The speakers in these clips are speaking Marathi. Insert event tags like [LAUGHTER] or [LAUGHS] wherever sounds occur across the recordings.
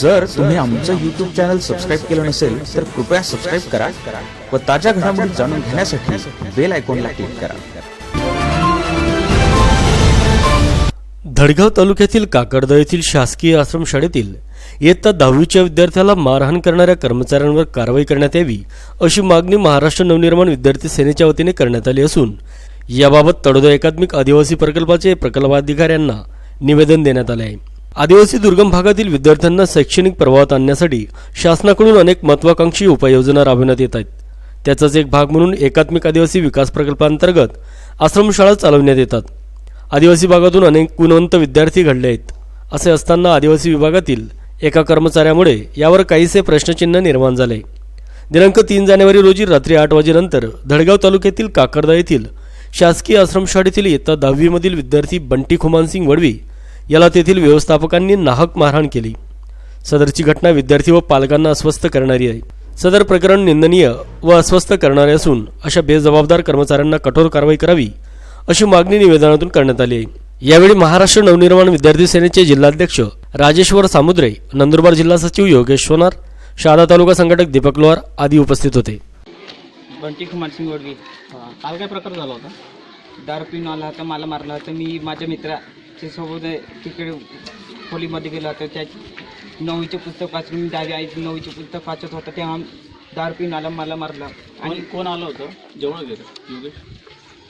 जर तुम्ही आमचं यूट्यूब चॅनल सबस्क्राईब केलं नसेल तर कृपया सबस्क्राईब करा व ताज्या घडामोडी जाणून घेण्यासाठी बेल आयकॉनला क्लिक करा. धडगाव तालुक्यातील काकडद येथील शासकीय आश्रमशाळेतील इयत्ता दहावीच्या विद्यार्थ्याला मारहाण करणाऱ्या कर्मचाऱ्यांवर कारवाई करण्यात यावी अशी मागणी महाराष्ट्र नवनिर्माण विद्यार्थी सेनेच्या वतीने करण्यात आली असून याबाबत तडोदा एकात्मिक आदिवासी प्रकल्पाचे प्रकल्पाधिकाऱ्यांना निवेदन देण्यात आले आहे. आदिवासी दुर्गम भागातील विद्यार्थ्यांना शैक्षणिक प्रवाहात आणण्यासाठी शासनाकडून अनेक महत्वाकांक्षी उपाययोजना राबविण्यात येत आहेत. त्याचाच एक भाग म्हणून एकात्मिक आदिवासी विकास प्रकल्पांतर्गत आश्रमशाळा चालवण्यात येतात. आदिवासी भागातून अनेक गुणवंत विद्यार्थी घडले आहेत. असे असताना आदिवासी विभागातील एका कर्मचाऱ्यामुळे यावर काहीसे प्रश्नचिन्ह निर्माण झाले. दिनांक तीन जानेवारी रोजी रात्री आठ वाजेनंतर धडगाव तालुक्यातील काकरदा येथील शासकीय आश्रमशाळेतील इयत्ता दहावीमधील विद्यार्थी बंटी खुमानसिंग वडवी याला तेथील व्यवस्थापकांनी नाहक मारहाण केली. सदरची घटना विद्यार्थी व पालकांना अस्वस्थ करणारी आहे. सदर प्रकरण निंदनीय व अस्वस्थ करणारे असून अशा बेजबाबदार कर्मचाऱ्यांना कठोर कारवाई करावी अशी मागणी निवेदनातून करण्यात आली आहे. यावेळी महाराष्ट्र नवनिर्माण विद्यार्थी सेनेचे जिल्हाध्यक्ष राजेश्वर सामुद्रे नंदुरबार जिल्हा सचिव योगेश सोनार शहादा तालुका संघटक दीपक लोहार आदी उपस्थित होते. बंटी कुमार सिंग वडवी. काल काय प्रकार झाला होता? दारू पिऊन आला होता मला मारला होता. मी माझ्या मित्राच्या सोबत तिकडे खोलीमध्ये गेलो होतो त्या नववीचे पुस्तक वाचून मी दहावी आई नववीचे पुस्तक वाचत होता तेव्हा दारू पिऊन आला मला मारला. आणि कोण आलं होतं? जेवण घेतं योगेश.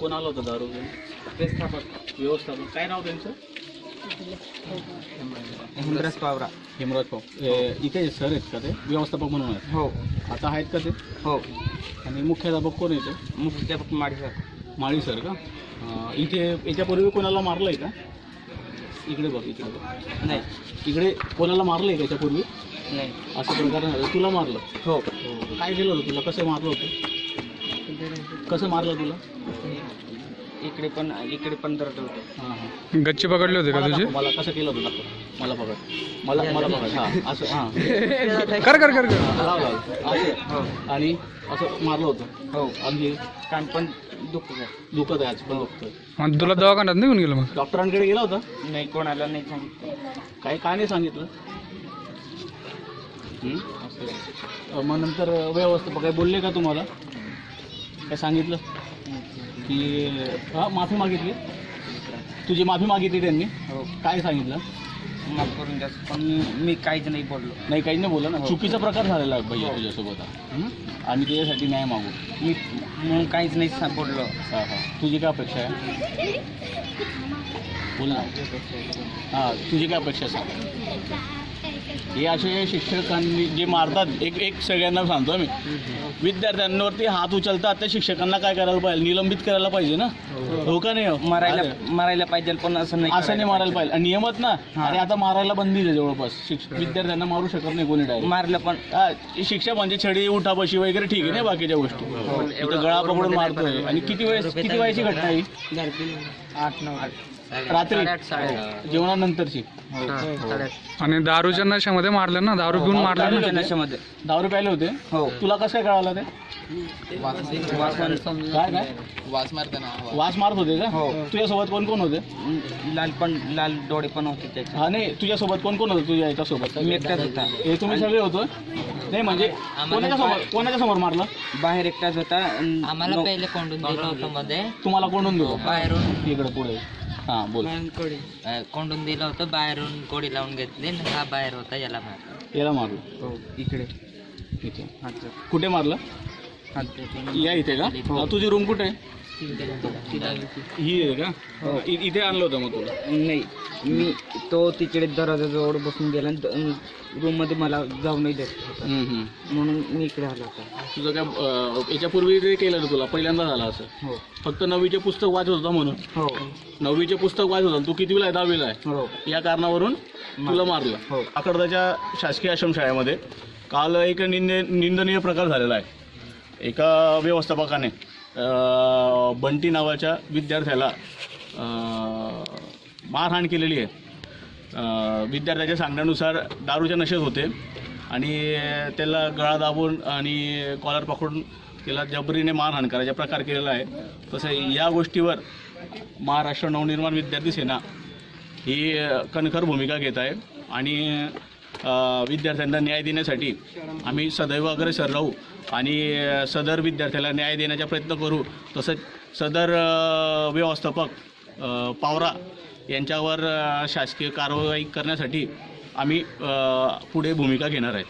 कोण आलं होतं दारू घेऊन? व्यवस्थापक. व्यवस्थापन काय नाव त्यांचं? हेमराज पावरा. हेमराज पाव इथे सर आहेत का ते? व्यवस्थापक म्हणून आहेत. हो. आता आहेत का ते? हो. आणि मुख्याध्यापक कोण येते मुख्याध्यापक माडी सर. माळी सर का? इथे याच्यापूर्वी कोणाला मारलं आहे का? इकडे बघ इकडे बघ. नाही इकडे कोणाला मारलं आहे का याच्यापूर्वी नाही. असं प्रकार झालं तुला मारलं. हो. काय केलं होतं तुला? कसं मारलं होतं? कसं मारलं तुला? इकडे पण इकडे पण दर्द होतं. हां हां. गच्ची पकडले होते का मला तुझे? दाखव, मला कसं केलं होतं दाखव. मला पकड. मला मला पकड. हां असं हां. [LAUGHS] कर कर कर कर. हां, लाव, लाव. असं. हो. आणि असं मारलं होतं. हो. आणि कान पण दुखत आहे दुखत आहे आज पण दुखतंय. मग तुला दवाखान्यात निघून गेलं मग? डॉक्टरांकडे गेला होता? नाही कोणाला नाही सांगितलं. काय काय नाही सांगितलं? हं? अं, मग नंतर व्यवस्थापक काय बोलले का तुम्हाला? काय सांगितलं? की हां माफी मागितली? तुझी माफी मागितली त्यांनी? हो. काय सांगितलं? माफ करून द्या पण मी काहीच नाही बोललो. नाही काही नाही बोला ना? हो. चुकीचा प्रकार झालेला आहे भैया तुझ्यासोबत हा. हं? आम्ही त्याच्यासाठी न्याय मागू. मी म्हणून काहीच नाही सापडलं. बोललो हां हां तुझी काय अपेक्षा आहे? बोल ना. हां तुझी काय अपेक्षा सांग. हे असे शिक्षकांनी जे मारतात एक एक सगळ्यांना सांगतो मी विद्यार्थ्यांवरती हात उचलतात त्या शिक्षकांना काय करायला पाहिजे? निलंबित करायला पाहिजे ना? हो. का नाही हो? मारायला अरे, मारायला पाहिजे पण असं नाही असं नाही मारायला पाहिजे. आणि नियमत ना. हां. आणि आता मारायला बंदी आहे जवळपास. शिक्ष- विद्यार्थ्यांना मारू शकत नाही कोणी डायरेक्ट मारलं पण हा, शिक्षा म्हणजे छडी उठापशी वगैरे ठीक आहे ना बाकीच्या गोष्टी. इथं गळा पकडून मारतोय. आणि किती वेळेस किती वेळेची घटना आहे ही? आठ नऊ. रात्री जेवणानंतरची. आणि दारूच्या नशामध्ये मारलं ना? दारू पिऊन मारलं ना? नशेमध्ये. दहा प्यायले होते? हो. तुला कसं काय कळालं ते? काय काय? वास मारताना वास. मारत होते का? हो. तुझ्यासोबत कोण कोण होते? लाल पण लाल डोळे पण होते त्याचे. हा नाही तुझ्यासोबत कोण कोण होतं? तुझ्या याच्यासोबत. मी एकटाच होता. हे तुम्ही सगळे होतो? नाही म्हणजे कोणाच्या समोर कोणाच्या समोर मारलं? बाहेर एकटाच होता. आम्हाला पहिले कोंडून दिलं होतं मध्ये. तुम्हाला कोंडून देऊ बाहेरून. इकडे पुढे. हां बोल. अं, कोंडून दिलं होतं बाहेरून कोडी लावून घेतली आणि हा बाहेर होता याला मारला. याला मारलं. हो इकडे. इथे. अच्छा. कुठे मारलं? या इथे का? हा, तुझी रूम कुठे आहे? ही आहे का? इ- इथे आणलं होतं मग तुला? नाही मी तो तिकडे दरवाजाजवळ बसून गेला रूममध्ये मला जाऊ नाही देत होता. हम्म, हम्म. म्हणून मी इकडे आलो होता. तुझं काय अं, याच्यापूर्वी ते केलं तुला? पहिल्यांदा झालं असं? हो. फक्त नववीचे पुस्तक वाचत होता म्हणून? हो. नववीचे पुस्तक वाचत होता तू कितवीला आहे दहावीला आहे? हो. या कारणावरून तुला मारलं. हो. आकडदाच्या शासकीय आश्रमशाळेमध्ये काल एक निंद निंदनीय प्रकार झालेला आहे. एका व्यवस्थापकाने बंटी नावाच्या विद्यार्थ्याला मारहाण केलेली आहे. विद्यार्थ्याच्या सांगण्यानुसार दारूच्या नशेत होते आणि त्याला गळा दाबून आणि कॉलर पकडून त्याला जबरीने मारहाण करायचा प्रकार केलेला आहे. तसं या गोष्टीवर महाराष्ट्र नवनिर्माण विद्यार्थी सेना ही कणखर भूमिका घेत आहे. आणि विद्यार्थ्यांना न्याय देण्यासाठी आम्ही सदैव अग्रेसर राहू आणि सदर विद्यार्थ्याला न्याय देण्याचा प्रयत्न करू. तसंच सदर व्यवस्थापक पावरा यांच्यावर शासकीय कारवाई करण्यासाठी आम्ही पुढे भूमिका घेणार आहे